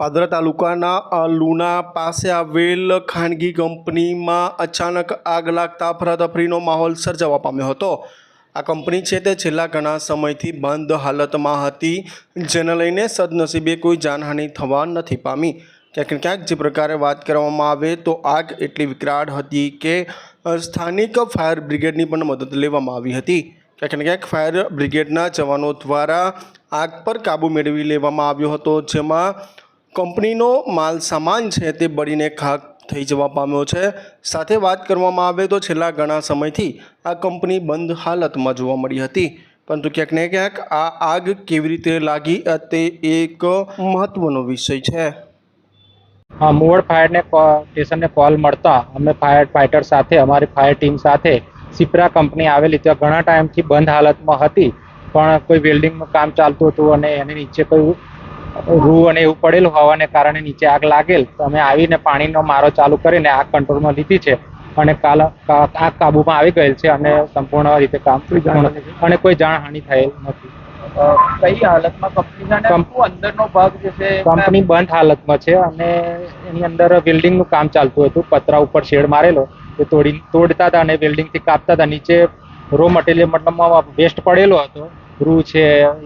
પાદરા તાલુકાના લુના પાસે આવેલ ખાનગી કંપનીમાં અચાનક આગ લાગતા અફરાતફરીનો માહોલ સર્જાવા પામ્યો હતો. આ કંપની છે તે છેલ્લા ઘણા સમયથી બંધ હાલતમાં હતી, જેને લઈને સદનસીબે કોઈ જાનહાનિ થવા નથી પામી. ક્યાંક ક્યાંક જે પ્રકારે વાત કરવામાં આવે તો આગ એટલી વિકરાળ હતી કે સ્થાનિક ફાયર બ્રિગેડની પણ મદદ લેવામાં આવી હતી. ક્યાંક ક્યાંક ફાયર બ્રિગેડના જવાનો દ્વારા આગ પર કાબૂ મેળવી લેવામાં આવ્યો હતો, જેમાં કંપનીનો માલ સામાન છે તે બળીને ખાક થઈ જવા પામ્યો છે. સાથે વાત કરવામાં આવે તો છેલ્લા ઘણા સમયથી આ કંપની બંધ હાલતમાં જોવા મળી હતી. પરંતુ ક્યાંક ને ક્યાંક આ આગ કેવી રીતે લાગી તે એક મહત્વનો વિષય છે. હા મુવડ ફાયરને સ્ટેશનને કોલ મળતા અમે ફાયર ફાઇટર સાથે, અમારી ફાયર ટીમ સાથે સિપ્રા કંપની આવેલી, ત્યાં ઘણા ટાઈમથી બંધ હાલતમાં હતી. પણ કોઈ વેલ્ડિંગનું કામ ચાલતું હતું અને એની નીચે કોઈ રૂ અને એવું પડેલું હોવાને કારણે નીચે આગ લાગેલ. તો અમે આવીને પાણીનો મારો ચાલુ કરીને આગ કંટ્રોલમાં લીધી છે અને કાલ આગ કાબુમાં આવી ગયેલ છે અને સંપૂર્ણ રીતે કામ અને કોઈ જાનહાનિ થયેલ નથી. કઈ હાલતમાં કંપની છે અને કંપ- શું અંદરનો ભાગ જે છે? કંપની બંધ હાલતમાં છે અને એની અંદર વેલ્ડિંગનું કામ ચાલતું હતું પતરા ઉપર શેડ મારેલો એ તોડી તોડતા હતા અને વેલ્ડિંગથી કાપતા હતા. નીચે રો મટીરિયલ મતલબમાં વેસ્ટ પડેલો હતો રૂ છે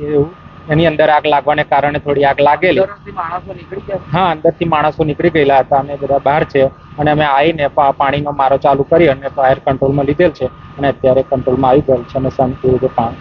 એવું. એની અંદર આગ લાગવાને કારણે થોડી આગ લાગેલી. અંદરથી માણસો નીકળી હા અંદરથી માણસો નીકળી ગયેલા હતા. અને બધા બહાર છે અને અમે આવીને પાણીનો મારો ચાલુ કરી અને ફાયર કંટ્રોલમાં લીધેલ છે અને અત્યારે કંટ્રોલમાં આવી ગયેલ છે અને શાંતિ રીતે પા-